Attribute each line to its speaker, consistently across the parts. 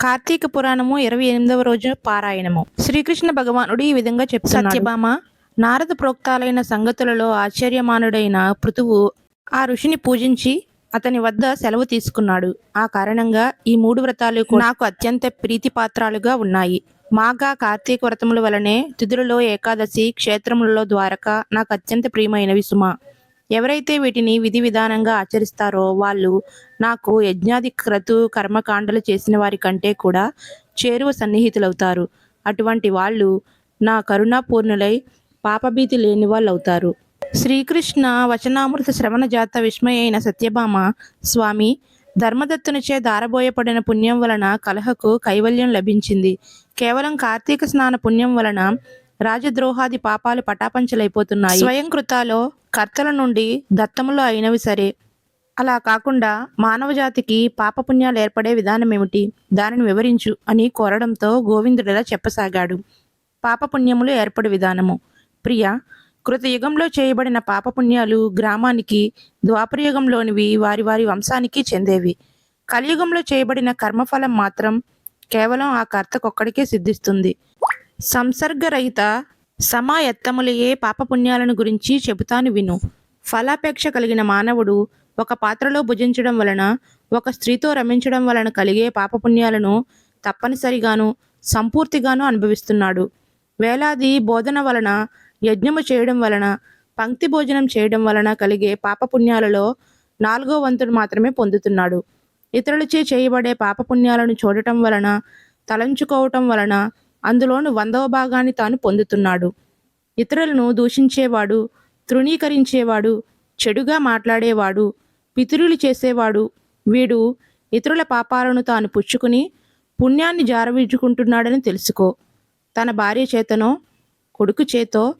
Speaker 1: కార్తీక పురాణము ఇరవై ఎనిమిదవ రోజు పారాయణము. శ్రీకృష్ణ భగవానుడు ఈ విధంగా చెప్తున్నాడు. సత్యభామ నారద ప్రోక్తాలైన సంగతులలో ఆశ్చర్యమానుడైన పృథువు ఆ ఋషిని పూజించి అతని వద్ద సెలవు తీసుకున్నాడు. ఆ కారణంగా ఈ మూడు వ్రతాలు నాకు అత్యంత ప్రీతిపాత్రాలుగా ఉన్నాయి. మాఘ కార్తీక వ్రతముల వలనే తిథులలో ఏకాదశి క్షేత్రములలో ద్వారక నాకు అత్యంత ప్రియమైనవి సుమా. ఎవరైతే వీటిని విధి విధానంగా ఆచరిస్తారో వాళ్ళు నాకు యజ్ఞాది క్రతు కర్మకాండలు చేసిన వారి కంటే కూడా చేరువ సన్నిహితులవుతారు. అటువంటి వాళ్ళు నా కరుణాపూర్ణులై పాపభీతి లేని వాళ్ళు అవుతారు శ్రీకృష్ణ వచనామృత శ్రవణ జాత విస్మయ అయిన సత్యభామ స్వామి ధర్మదత్తునిచే దారబోయపడిన పుణ్యం వలన కలహకు కైవల్యం లభించింది. కేవలం కార్తీక స్నాన పుణ్యం వలన రాజద్రోహాది పాపాలు పటాపంచలైపోతున్నాయి. స్వయం కృతాలో కర్తల నుండి దత్తములు అయినవి సరే. అలా కాకుండా మానవ జాతికి పాపపుణ్యాలు ఏర్పడే విధానం ఏమిటి దానిని వివరించు అని కోరడంతో గోవిందుడిలా చెప్పసాగాడు. పాపపుణ్యములు ఏర్పడే విధానము. ప్రియ కృతయుగంలో చేయబడిన పాపపుణ్యాలు గ్రామానికి ద్వాపరయుగంలోనివి వారి వారి వంశానికి చెందేవి. కలియుగంలో చేయబడిన కర్మఫలం మాత్రం కేవలం ఆ కర్తకొక్కడికే సిద్ధిస్తుంది. సంసర్గరహిత సమాయత్తములయే పాపపుణ్యాలను గురించి చెబుతాను విను. ఫలాపేక్ష కలిగిన మానవుడు ఒక పాత్రలో భుజించడం వలన ఒక స్త్రీతో రమించడం వలన కలిగే పాపపుణ్యాలను తప్పనిసరిగాను సంపూర్తిగాను అనుభవిస్తున్నాడు. వేలాది బోధన వలన యజ్ఞము చేయడం వలన పంక్తి భోజనం చేయడం వలన కలిగే పాపపుణ్యాలలో నాలుగో వంతుడు మాత్రమే పొందుతున్నాడు. ఇతరులచే చేయబడే పాపపుణ్యాలను చూడటం వలన తలంచుకోవటం వలన అందులోని వందవ భాగాన్ని తాను పొందుతున్నాడు. ఇతరులను దూషించేవాడు తృణీకరించేవాడు చెడుగా మాట్లాడేవాడు పితురులు చేసేవాడు. వీడు ఇతరుల పాపాలను తాను పుచ్చుకుని పుణ్యాన్ని జారవిడ్చుకుంటున్నాడని తెలుసుకో. తన భార్య చేతనో కొడుకు చేతో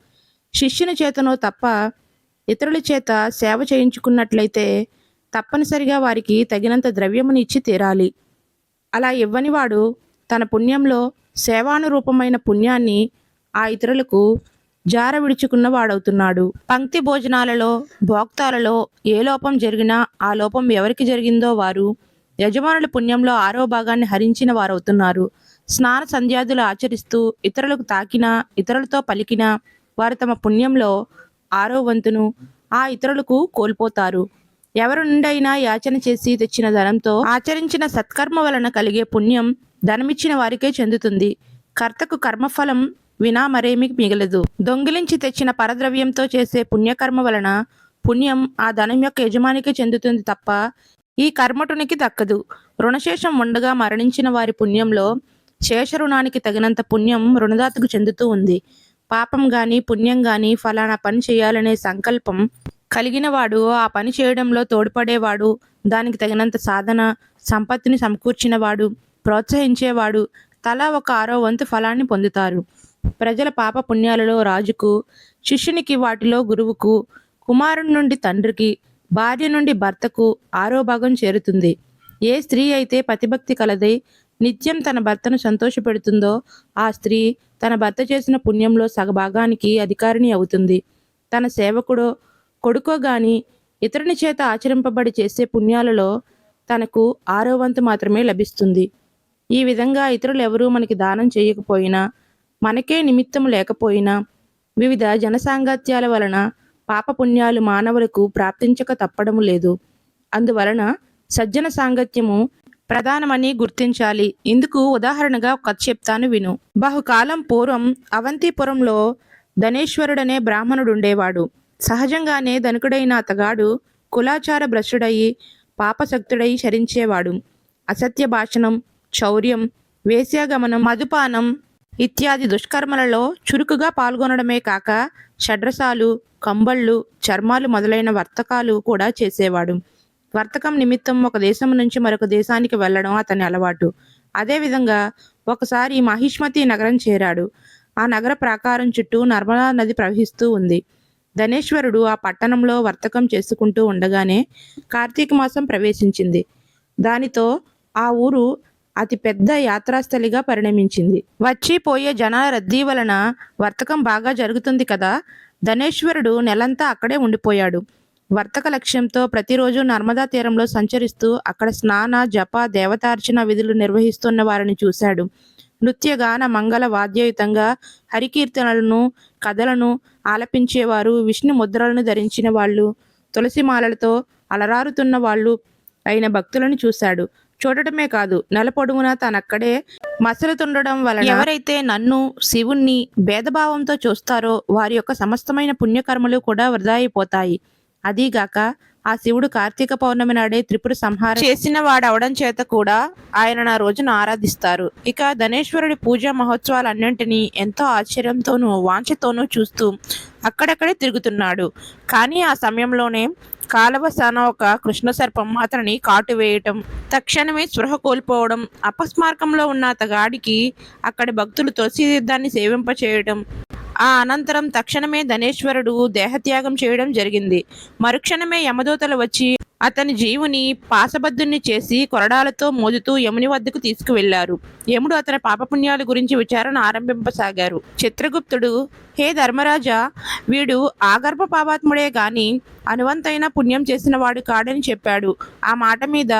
Speaker 1: శిష్యుని చేతనో తప్ప ఇతరుల చేత సేవ చేయించుకున్నట్లయితే తప్పనిసరిగా వారికి తగినంత ద్రవ్యమునిచ్చి తీరాలి. అలా ఇవ్వనివాడు తన పుణ్యంలో సేవానురూపమైన పుణ్యాన్ని ఆ ఇతరులకు జార విడుచుకున్న వాడవుతున్నాడు. పంక్తి భోజనాలలో భోక్తాలలో ఏ లోపం జరిగినా ఆ లోపం ఎవరికి జరిగిందో వారు యజమానుల పుణ్యంలో ఆరో భాగాన్ని హరించిన వారవుతున్నారు. స్నాన సంధ్యాదులు ఆచరిస్తూ ఇతరులకు తాకినా ఇతరులతో పలికినా వారు తమ పుణ్యంలో ఆరో వంతును ఆ ఇతరులకు కోల్పోతారు. ఎవరి నుండైనా యాచన చేసి తెచ్చిన ధనంతో ఆచరించిన సత్కర్మ వలన కలిగే పుణ్యం ధనమిచ్చిన వారికే చెందుతుంది. కర్తకు కర్మఫలం వినా మరేమీ మిగలదు. దొంగిలించి తెచ్చిన పరద్రవ్యంతో చేసే పుణ్యకర్మ వలన పుణ్యం ఆ ధనం యొక్క యజమానికే చెందుతుంది తప్ప ఈ కర్మటునికి దక్కదు. రుణశేషం ఉండగా మరణించిన వారి పుణ్యంలో శేష రుణానికి తగినంత పుణ్యం రుణదాతకు చెందుతూ ఉంది. పాపం గాని పుణ్యం గాని ఫలానా పని చేయాలనే సంకల్పం కలిగినవాడు ఆ పని చేయడంలో తోడ్పడేవాడు దానికి తగినంత సాధన సంపత్తిని సమకూర్చినవాడు ప్రోత్సహించేవాడు తలా ఒక ఆరో వంతు ఫలాన్ని పొందుతారు. ప్రజల పాప పుణ్యాలలో రాజుకు శిష్యునికి వాటిలో గురువుకు కుమారుని నుండి తండ్రికి భార్య నుండి భర్తకు ఆరో భాగం చేరుతుంది. ఏ స్త్రీ అయితే పతిభక్తి కలదై నిత్యం తన భర్తను సంతోషపెడుతుందో ఆ స్త్రీ తన భర్త చేసిన పుణ్యంలో సగభాగానికి అధికారిణి అవుతుంది. తన సేవకుడో కొడుకో గాని ఇతరుని చేత ఆచరింపబడి చేసే పుణ్యాలలో తనకు ఆరో వంతు మాత్రమే లభిస్తుంది. ఈ విధంగా ఇతరులు ఎవరూ మనకి దానం చేయకపోయినా మనకే నిమిత్తం లేకపోయినా వివిధ జనసాంగత్యాల వలన పాపపుణ్యాలు మానవులకు ప్రాప్తించక తప్పడం లేదు. అందువలన సజ్జన సాంగత్యము ప్రధానమని గుర్తించాలి. ఇందుకు ఉదాహరణగా ఒక కథ చెప్తాను విను. బహుకాలం పూర్వం అవంతిపురంలో ధనేశ్వరుడనే బ్రాహ్మణుడు ఉండేవాడు సహజంగానే ధనుకుడైన అతగాడు కులాచార భ్రష్టుడయి పాపశక్తుడై శరించేవాడు. అసత్య భాషణం చౌర్యం వేశ్యాగమనం మధుపానం ఇత్యాది దుష్కర్మలలో చురుకుగా పాల్గొనడమే కాక షడ్రసాలు కంబళ్ళు చర్మాలు మొదలైన వర్తకాలు కూడా చేసేవాడు. వర్తకం నిమిత్తం ఒక దేశం నుంచి మరొక దేశానికి వెళ్ళడం అతని అలవాటు. అదేవిధంగా ఒకసారి మహిష్మతి నగరం చేరాడు. ఆ నగర ప్రాకారం చుట్టూ నర్మదా నది ప్రవహిస్తూ ఉంది. ధనేశ్వరుడు ఆ పట్టణంలో వర్తకం చేసుకుంటూ ఉండగానే కార్తీక మాసం ప్రవేశించింది. దానితో ఆ ఊరు అతిపెద్ద యాత్రాస్థలిగా పరిణమించింది. వచ్చి పోయే జనాల రద్దీ వలన వర్తకం బాగా జరుగుతుంది కదా? ధనేశ్వరుడు నెలంతా అక్కడే ఉండిపోయాడు. వర్తక లక్ష్యంతో ప్రతిరోజు నర్మదా తీరంలో సంచరిస్తూ అక్కడ స్నాన జప దేవతార్చన విధులు నిర్వహిస్తున్న వారిని చూశాడు. నృత్యగాన మంగళ వాద్యయుతంగా హరికీర్తనలను కథలను ఆలపించేవారు విష్ణు ముద్రలను ధరించిన వాళ్ళు తులసి మాలలతో అలరారుతున్న వాళ్ళు అయిన భక్తులను చూశాడు. చూడటమే కాదు నెల పొడుగునా తనక్కడే మసలుతుండడం వలన ఎవరైతే నన్ను శివుణ్ణి భేదభావంతో చూస్తారో వారి యొక్క సమస్తమైన పుణ్యకర్మలు కూడా వృధా అయిపోతాయి. అదీగాక ఆ శివుడు కార్తీక పౌర్ణమి నాడే త్రిపుర సంహారం చేసిన వాడవడం చేత కూడా ఆయన నా రోజున ఆరాధిస్తారు. ఇక ధనేశ్వరుడి పూజా మహోత్సవాలన్నింటినీ ఎంతో ఆశ్చర్యంతోనూ వాంఛతోనూ చూస్తూ అక్కడక్కడే తిరుగుతున్నాడు. కానీ ఆ సమయంలోనే కాలవసాన ఒక కృష్ణ సర్పం అతనిని కాటు వేయటం తక్షణమే స్పృహ కోల్పోవడం అపస్మారకంలో ఉన్న అతగాడికి అక్కడి భక్తులు తులసి తీర్థాన్ని సేవింపచేయడం ఆ అనంతరం తక్షణమే ధనేశ్వరుడు దేహత్యాగం చేయడం జరిగింది. మరుక్షణమే యమదూతలు వచ్చి అతని జీవుని పాసబద్ధుణ్ణి చేసి కొరడాలతో మోదుతూ యముని వద్దకు తీసుకువెళ్ళారు యముడు అతని పాపపుణ్యాల గురించి విచారణ ఆరంభింపసాగారు. చిత్రగుప్తుడు హే ధర్మరాజా వీడు ఆగర్భ పాపాత్ముడే గాని అనువంతైన పుణ్యం చేసిన వాడు కాడని చెప్పాడు. ఆ మాట మీద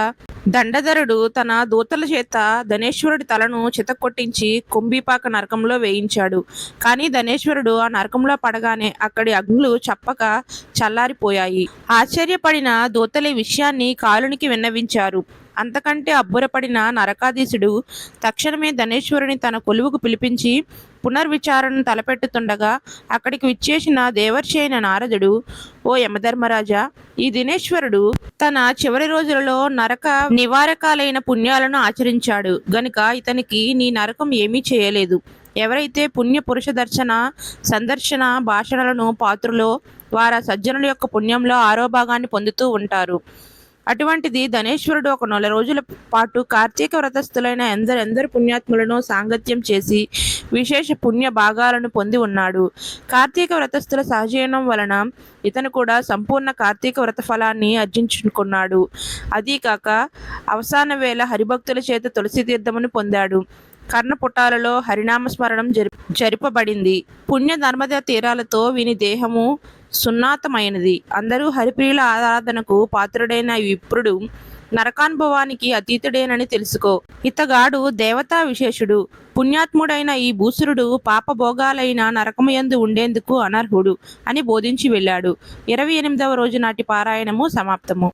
Speaker 1: దండధరుడు తన దూతల చేత ధనేశ్వరుడి తలను చితక్కొట్టించి కుంభిపాక నరకంలో వేయించాడు. కానీ ధనేశ్వరుడు ఆ నరకంలో పడగానే అక్కడి అగ్నులు చప్పక చల్లారిపోయాయి. ఆశ్చర్యపడిన దూతల విషయాన్ని కాలునికి విన్నవించారు. అంతకంటే అబ్బురపడిన నరకాధీశుడు తక్షణమే ధనేశ్వరుని తన కొలువుకు పిలిపించి పునర్విచారణను తలపెట్టుతుండగా అక్కడికి విచ్చేసిన దేవర్షి అయిన నారదుడు ఓ యమధర్మరాజా ఈ దినేశ్వరుడు తన చివరి రోజులలో నరక నివారకాలైన పుణ్యాలను ఆచరించాడు. గనుక ఇతనికి నీ నరకం ఏమీ చేయలేదు. ఎవరైతే పుణ్య పురుష దర్శన సందర్శన భాషణలను పాత్రలో వారా సజ్జనుల యొక్క పుణ్యంలో ఆరో భాగాన్ని పొందుతూ ఉంటారు. అటువంటిది ధనేశ్వరుడు ఒక నెల రోజుల పాటు కార్తీక వ్రతస్థులైన ఎందరెందరు పుణ్యాత్ములను సాంగత్యం చేసి విశేష పుణ్య భాగాలను పొంది ఉన్నాడు. కార్తీక వ్రతస్థుల సహజీవనం వలన ఇతను కూడా సంపూర్ణ కార్తీక వ్రత ఫలాన్ని అర్జించుకున్నాడు. అదీ కాక అవసాన వేళ హరిభక్తుల చేత తులసి తీర్థమును పొందాడు. కర్ణపుటాలలో హరినామస్మరణం జరి జరిపబడింది. పుణ్య నర్మద తీరాలతో వీని దేహము సున్నాతమైనది. అందరూ హరిప్రియుల ఆరాధనకు పాత్రుడైన విప్రుడు నరకానుభవానికి అతీతుడేనని తెలుసుకో. ఇతగాడు దేవతా విశేషుడు. పుణ్యాత్ముడైన ఈ భూసురుడు పాపభోగాలైన నరకమయందు ఉండేందుకు అనర్హుడు అని బోధించి వెళ్ళాడు. ఇరవై ఎనిమిదవ రోజు నాటి పారాయణము సమాప్తము.